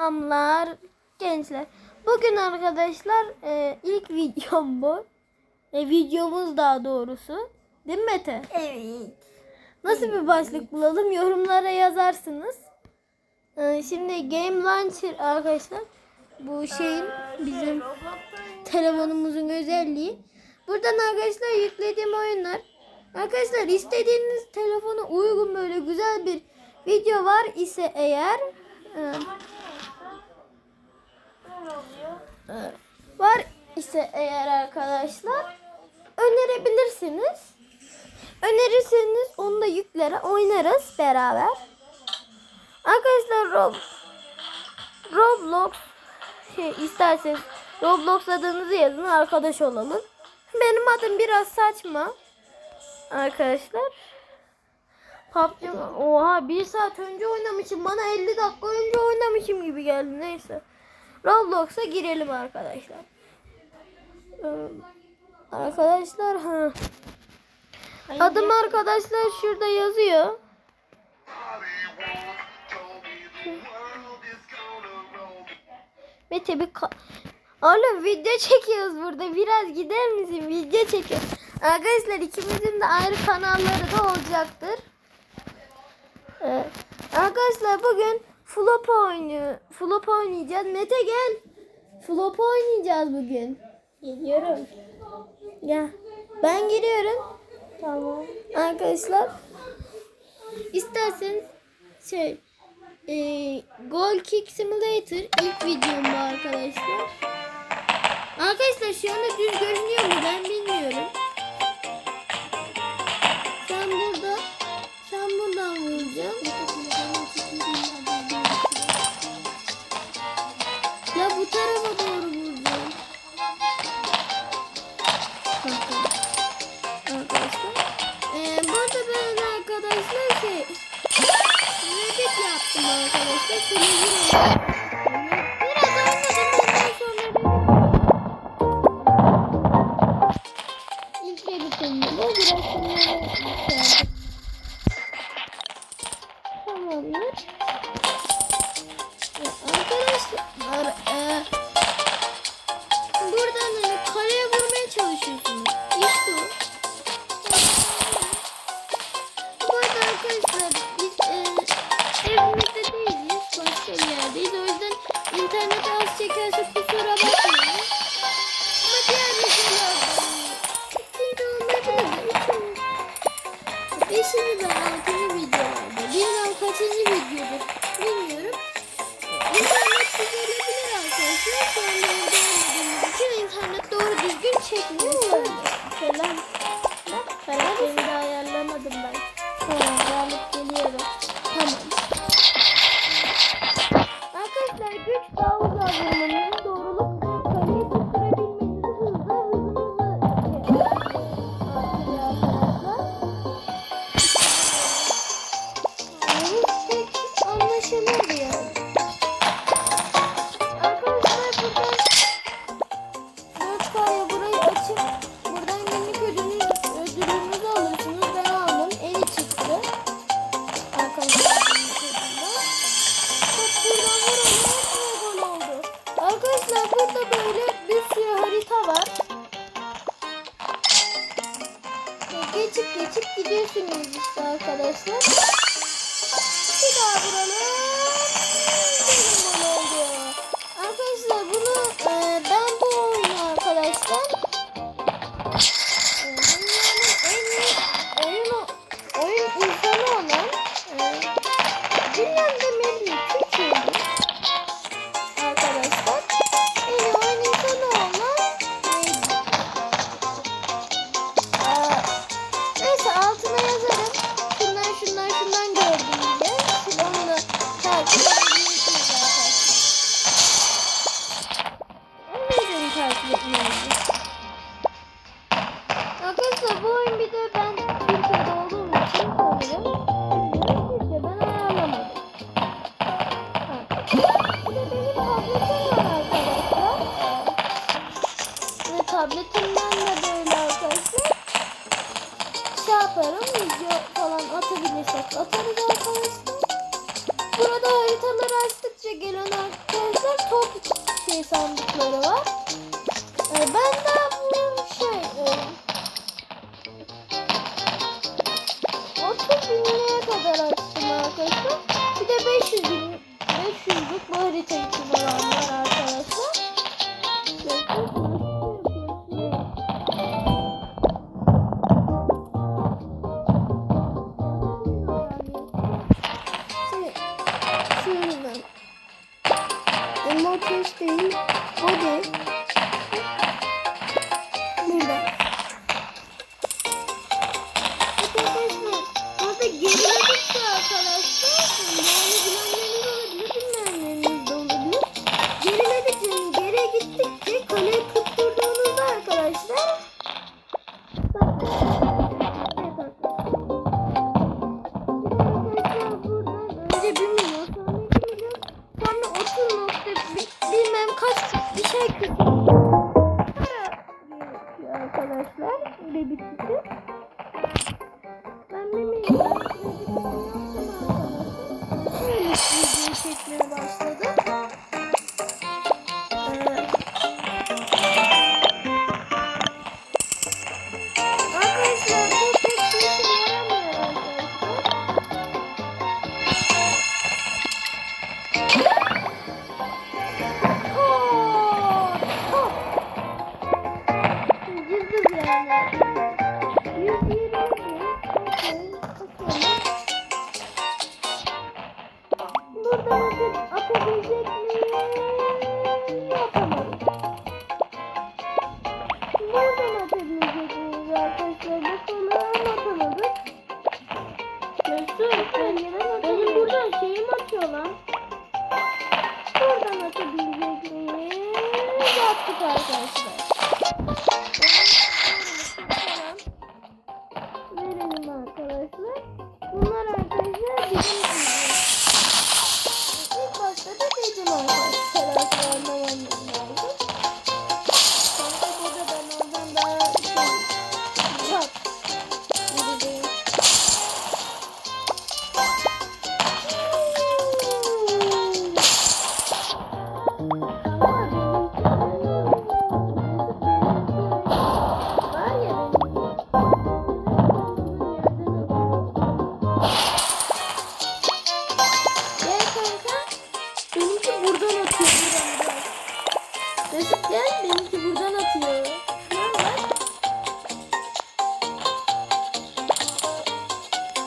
Selamlar gençler. Bugün arkadaşlar e, ilk videom bu. E, videomuz daha doğrusu. Değil mi Mete? Evet. Nasıl bir başlık bulalım yorumlara yazarsınız. E, şimdi Game Launcher arkadaşlar. Bu şeyin bizim telefonumuzun özelliği. Buradan arkadaşlar yüklediğim oyunlar. Arkadaşlar istediğiniz telefona uygun böyle güzel bir video var ise eğer e, var ise eğer arkadaşlar önerebilirsiniz. Önerirseniz onu da yüklere oynarız beraber. Arkadaşlar Rob Roblox şey isterseniz Roblox adınızı yazın arkadaş olalım. Benim adım biraz saçma. Arkadaşlar. PUBG oha bir saat önce oynamışım. Bana 50 dakika önce oynamışım gibi geldi. Neyse. Roblox'a girelim arkadaşlar. Ee, Arkadaşlar ha. Adım arkadaşlar şurada yazıyor. Mete bir ka- Oğlum video çekiyoruz burada. Biraz gider misin? Video çekiyoruz. Arkadaşlar ikimizin de ayrı kanalları da olacaktır. Ee, arkadaşlar bugün flop oynuyor. Flop oynayacağız. Mete gel. Flop oynayacağız bugün. Geliyorum. Gel. Ben giriyorum. Tamam. Arkadaşlar isterseniz şey e, Goal Kick Simulator ilk videom bu arkadaşlar. Arkadaşlar şu anda düz görünüyor mu ben bilmiyorum. Biraz oynadım ondan sonra bu. Biraz sonra Bir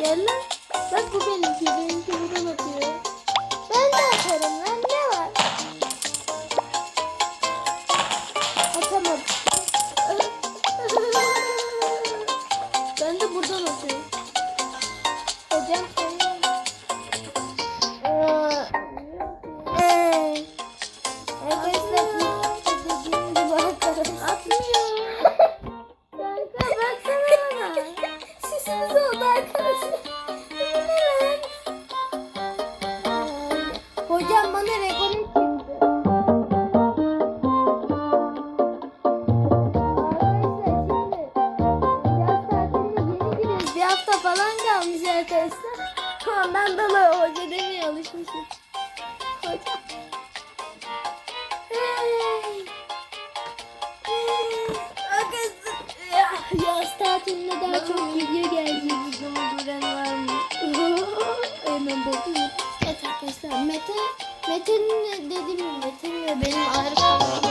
Gel lan. Bak bu benimki. Benimki buradan atıyor. Ben de atarım. Ben de koyacağım. Koyacağım. Çok video gelecek. Videomu var mı? Hemen bakıyorum. Evet arkadaşlar Mete Mete'nin dediğim gibi Mete'nin ve benim ağrı kalmıyor.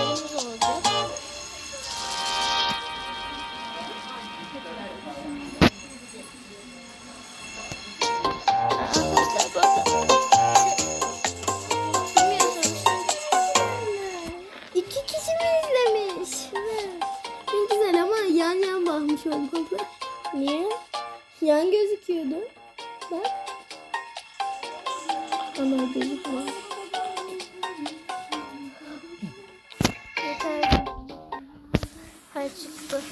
koptu.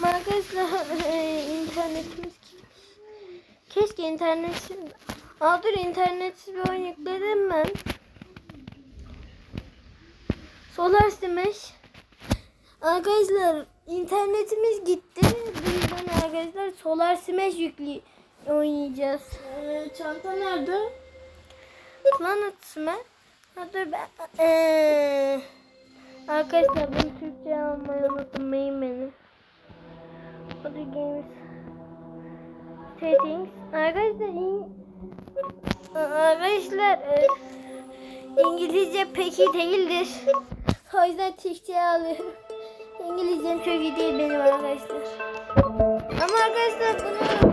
Magazla e, internetimiz Keşke internetsiz... Aa dur internetsiz bir oyun yükledim ben. Solar Smash. Arkadaşlar internetimiz gitti. Bundan arkadaşlar Solar Smash yüklü oynayacağız. Ee, çanta nerede? Planet Smash. Ha ben... Ee, arkadaşlar bunu Türkçe almayı unuttum. Main benim. Other games. Settings. Arkadaşlar Arkadaşlar e, İngilizce pek iyi değildir. O yüzden Türkçe alıyorum. İngilizcem çok iyi değil benim arkadaşlar. Ama arkadaşlar bunu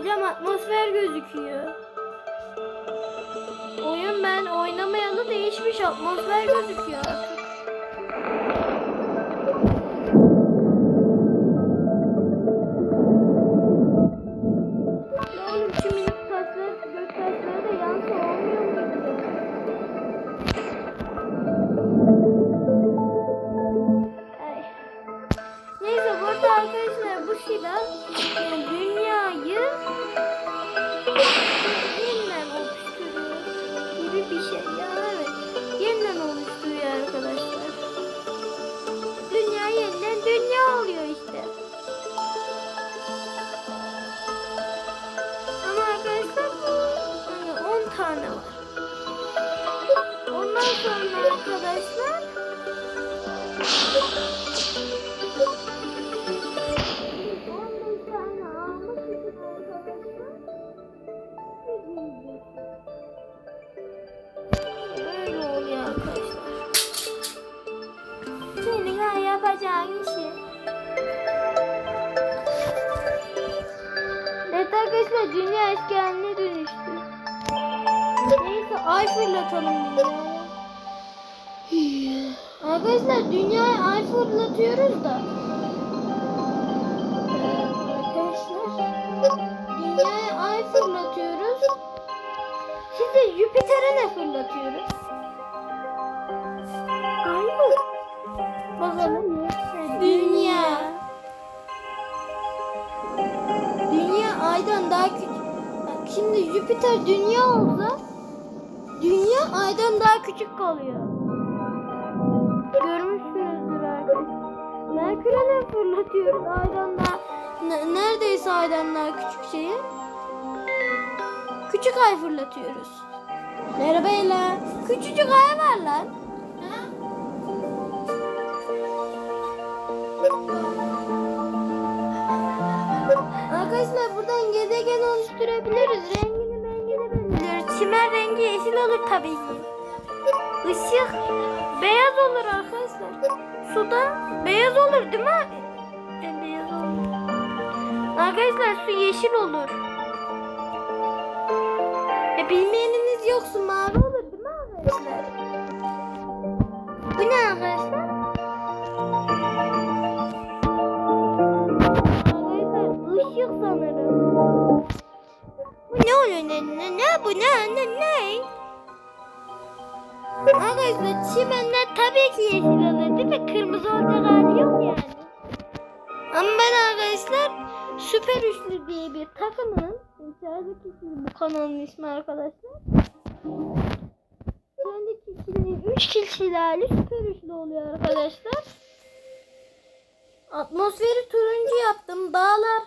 Hocam atmosfer gözüküyor. Oyun ben oynamayalı değişmiş atmosfer gözüküyor Neyse ay fırlatalım dünyaya. Arkadaşlar dünyaya ay fırlatıyoruz da. Arkadaşlar dünyaya ay fırlatıyoruz. Size Jüpiter'e ne fırlatıyoruz? Ay mı? Bakalım. Dünya. Dünya aydan daha küçük. Şimdi Jüpiter dünya olsa dünya aydan daha küçük kalıyor. Görmüşsünüzdür arkadaşlar. Merkür'e ne fırlatıyoruz aydan daha ne- neredeyse aydan daha küçük şeyi. Küçük ay fırlatıyoruz. Merhaba Ela. Küçücük ay var lan. Arkadaşlar buradan gezegen oluşturabiliriz. Rengini Çimen rengi yeşil olur tabii ki. Işık beyaz olur arkadaşlar. Suda beyaz olur değil mi? E, beyaz olur. Arkadaşlar su yeşil olur. E bilmeyeniniz yoksa mavi olur değil mi arkadaşlar? Bu ne? Arkadaşlar oluyor ne ne ne bu ne ne ne? Arkadaşlar çimenler tabii ki yeşil olur değil mi? Kırmızı olacak hali yok yani. Ama ben arkadaşlar Süper Üçlü diye bir takımın içerideki bu kanalın ismi arkadaşlar. Kendi kişinin 3 kişilerle Süper Üçlü oluyor arkadaşlar. Atmosferi turuncu yaptım. Dağlar.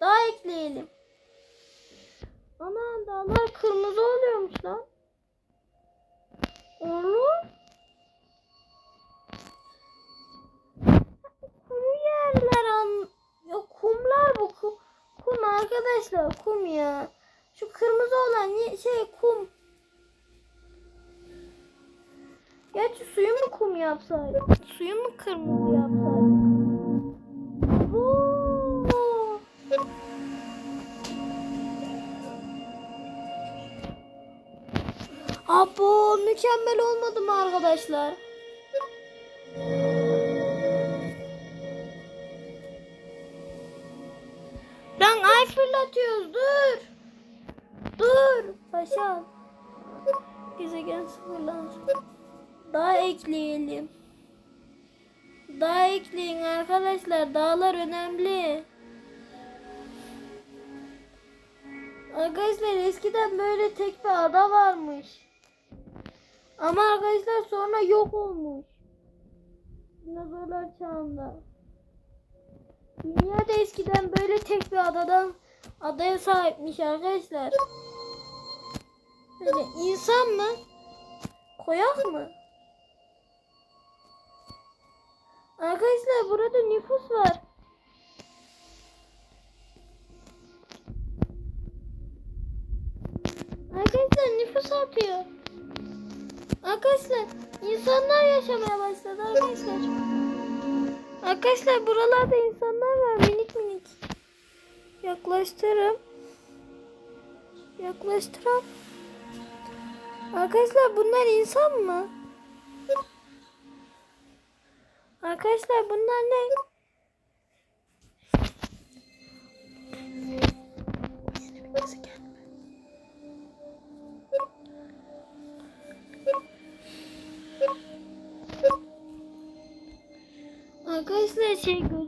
Dağ ekleyelim. Ana dağlar kırmızı oluyormuş lan. Oğlum. Kuru yerler an. Ya kumlar bu kum. Kum arkadaşlar kum ya. Şu kırmızı olan şey kum. Gerçi suyu mu kum yapsaydık? Suyu mu kırmızı mükemmel olmadı mı arkadaşlar? Lan ay fırlatıyoruz dur. Dur. Paşam. Gezegen sıfırlansın. Daha ekleyelim. Daha ekleyin arkadaşlar. Dağlar önemli. Arkadaşlar eskiden böyle tek bir ada varmış. Ama arkadaşlar sonra yok olmuş. Dinozorlar çağında. Dünya da eskiden böyle tek bir adadan adaya sahipmiş arkadaşlar. Böyle insan mı? Koyak mı? Arkadaşlar burada nüfus var. Arkadaşlar nüfus artıyor. Arkadaşlar insanlar yaşamaya başladı arkadaşlar. Arkadaşlar buralarda insanlar var minik minik. Yaklaştırım. Yaklaştırım. Arkadaşlar bunlar insan mı? Arkadaşlar bunlar ne? Arkadaşlar şey gözükmüyor.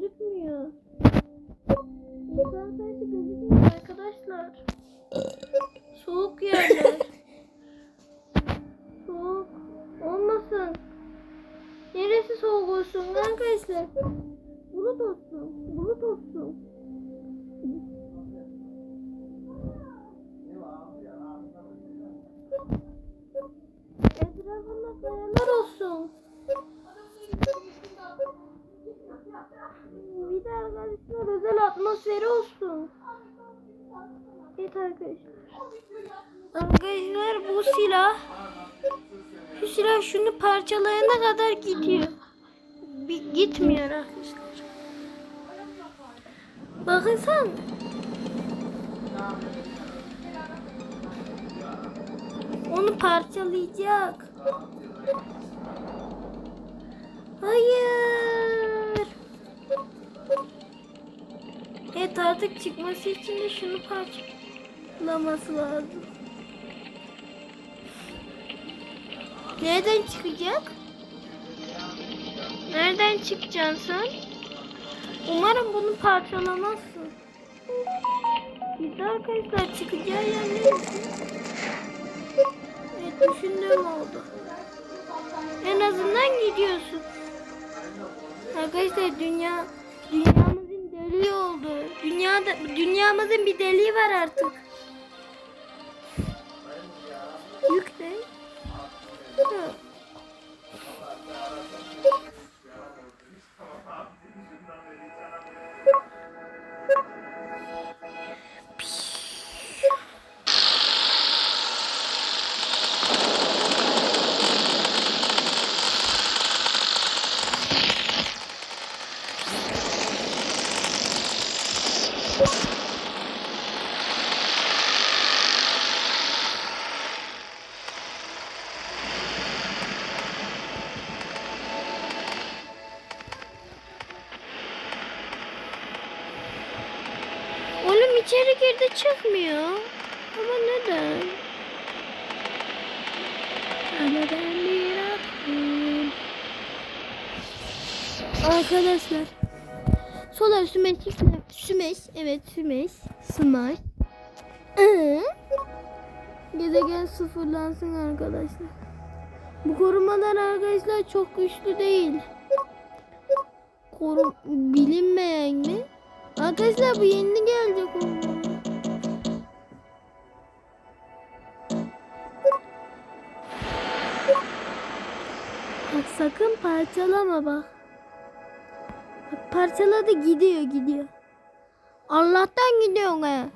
Silah şu şunu parçalayana kadar gidiyor. Bir, gitmiyor arkadaşlar. Bakın sen. Onu parçalayacak. Hayır. Evet artık çıkması için de şunu parçalaması lazım. Nereden çıkacak? Nereden çıkacaksın sen? Umarım bunu parçalamazsın. De arkadaşlar çıkacağı yer neresi? Evet düşündüğüm oldu. En azından gidiyorsun. Arkadaşlar dünya dünyamızın deliği oldu. Dünyada dünyamızın bir deliği var artık. İçeri girdi çıkmıyor. Ama neden? Neden bir atayım? Arkadaşlar. Solar sümeç, sümeç, evet sümeç, smash. Ee, Gezegen sıfırlansın arkadaşlar. Bu korumalar arkadaşlar çok güçlü değil. Korum bilinmeyen mi? Arkadaşlar bu yeni gelecek. Bak sakın parçalama bak. Bak parçaladı gidiyor gidiyor. Allah'tan gidiyorsun he.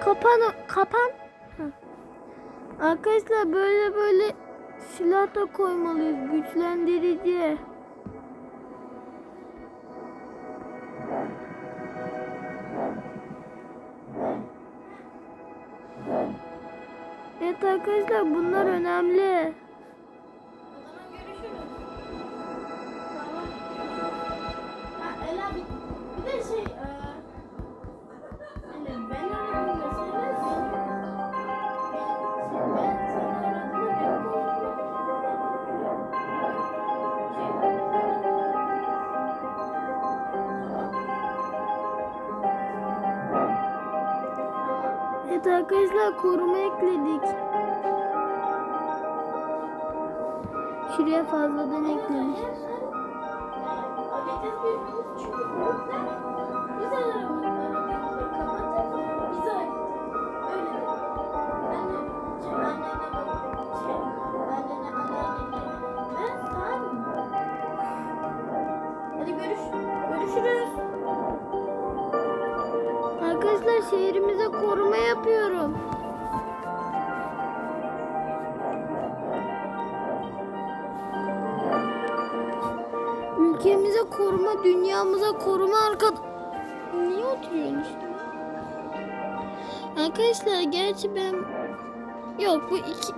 Kapan kapan. Arkadaşlar böyle böyle silah da koymalıyız güçlendirici. Ben seni aradığımda ben Evet arkadaşlar koruma ekledik. Şuraya fazladan eklemiş. Güzel Koruma, dünyamıza koruma arka... Niye oturuyorsun işte? Arkadaşlar gerçi ben... Yok bu iki...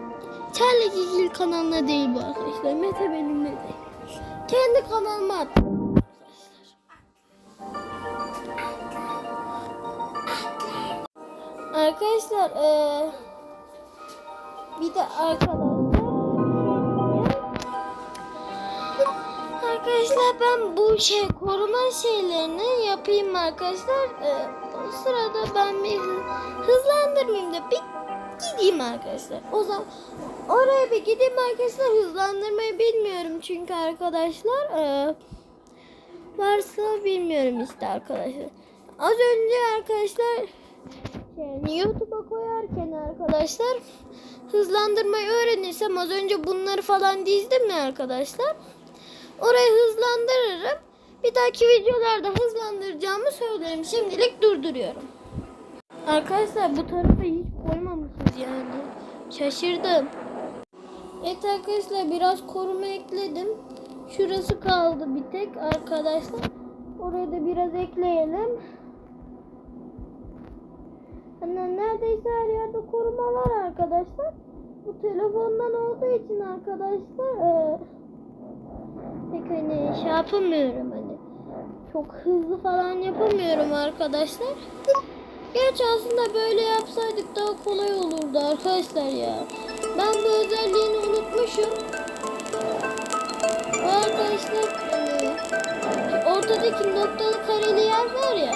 Çarlık İkili kanalına değil bu arkadaşlar. Mete benimle değil. Kendi kanalıma. Arkadaşlar eee bir de arkadaşlar ben bu şey koruma şeylerini yapayım arkadaşlar. Eee, o sırada ben bir hı- hızlandırmayayım da bir gideyim arkadaşlar. O zaman oraya bir gideyim arkadaşlar. Hızlandırmayı bilmiyorum çünkü arkadaşlar. Eee varsa bilmiyorum işte arkadaşlar. Az önce arkadaşlar yani YouTube'a koyarken arkadaşlar hızlandırmayı öğrenirsem az önce bunları falan dizdim ya arkadaşlar. Orayı hızlandırırım. Bir dahaki videolarda hızlandıracağımı söylerim. Şimdilik durduruyorum. Arkadaşlar bu tarafa hiç koymamışız yani. Şaşırdım. Evet arkadaşlar biraz koruma ekledim. Şurası kaldı bir tek arkadaşlar. Oraya da biraz ekleyelim. Hani neredeyse her yerde koruma var arkadaşlar. Bu telefondan olduğu için arkadaşlar eee, pek hani şey yapamıyorum hani. Çok hızlı falan yapamıyorum arkadaşlar. Gerçi aslında böyle yapsaydık daha kolay olurdu arkadaşlar ya. Ben bu özelliğini unutmuşum. Arkadaşlar hani, ortadaki noktalı kareli yer var ya.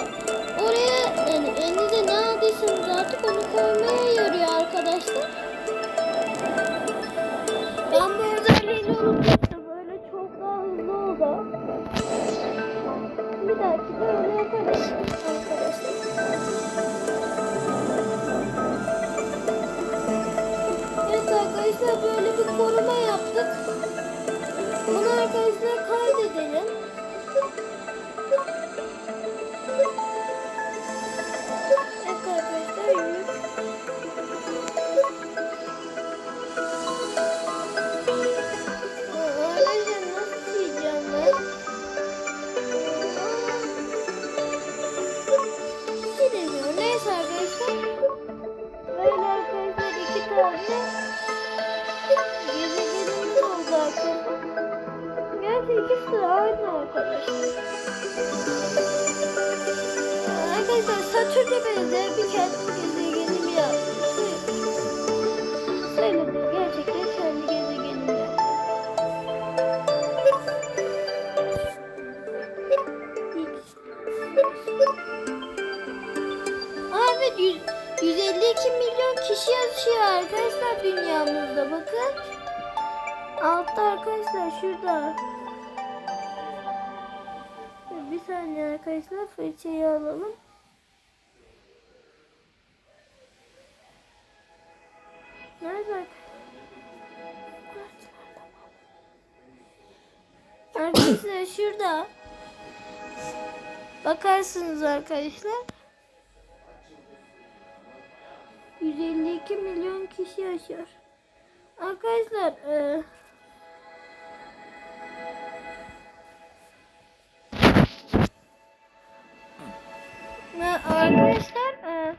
Oraya yani elinize ne aldıysanız artık onu koymaya yarıyor arkadaşlar. Arkadaşlar böyle bir koruma saniye arkadaşlar fırçayı alalım. Nerede? Arkadaşlar şurada. Bakarsınız arkadaşlar. 152 milyon kişi yaşıyor. Arkadaşlar e, arkadaşlar e,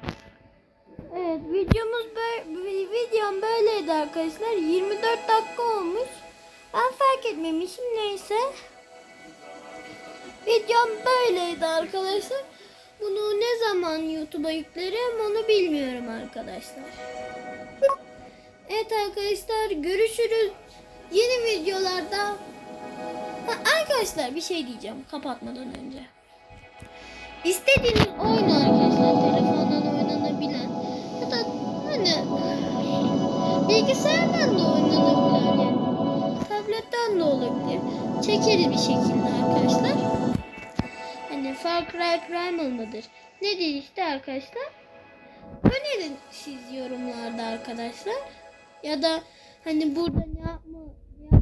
evet videomuz böyle videom böyleydi arkadaşlar. 24 dakika olmuş. Ben fark etmemişim neyse. Videom böyleydi arkadaşlar. Bunu ne zaman YouTube'a yüklerim onu bilmiyorum arkadaşlar. Evet arkadaşlar görüşürüz. Yeni videolarda ha, arkadaşlar bir şey diyeceğim kapatmadan önce İstediğiniz oyun arkadaşlar telefondan oynanabilen ya da hani bilgisayardan da oynanabilir yani tabletten de olabilir. Çekeriz bir şekilde arkadaşlar. Far Cry Primal mıdır? Nedir işte arkadaşlar? Önerin siz yorumlarda arkadaşlar. Ya da hani burada ne yapma ne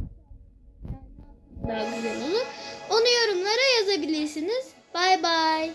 ne daha güzel olur. Onu yorumlara yazabilirsiniz. Bay bay.